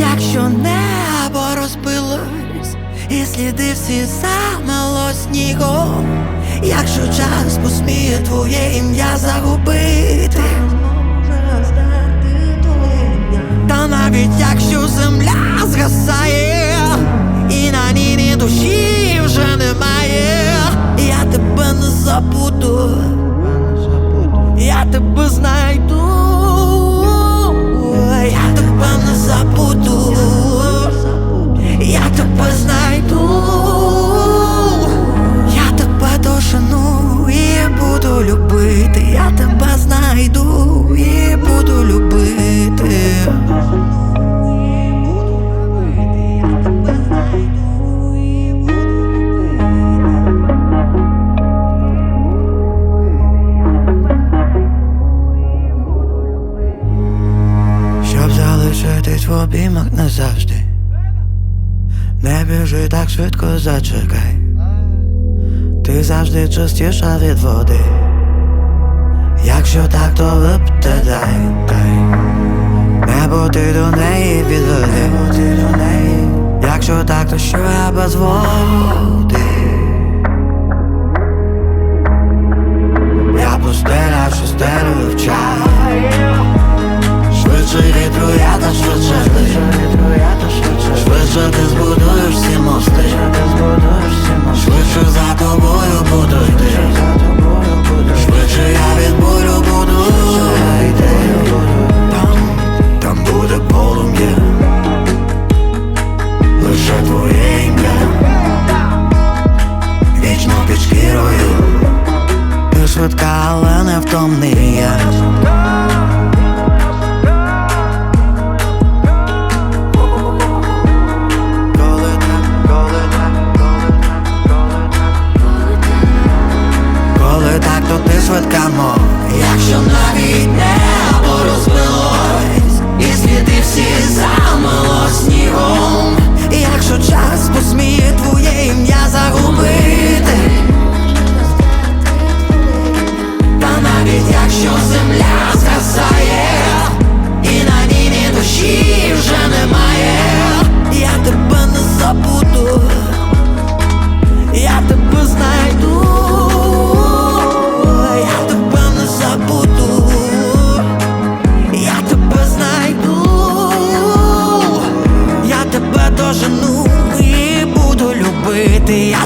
якщо небо розбилось, і сліди всі замело снігом, якщо час посміє твоє ім'я загубити, та навіть якщо земля згасає, і на ній ні душі вже немає, я тебе не забуду, я тебе знайду, не забуду, я тебе в обіймах назавжди Не біжи так швидко зачекай Ти завжди чистіша від води Якщо так, то випте дай, дай Небо ти до неї відведи Якщо так, то що я без води навіть якщо земля згасає І на ній ні душі вже немає. Я тебе не забуду Я тебе знайду Я тебе не забуду Я тебе знайду Я тебе дожену і буду любити Я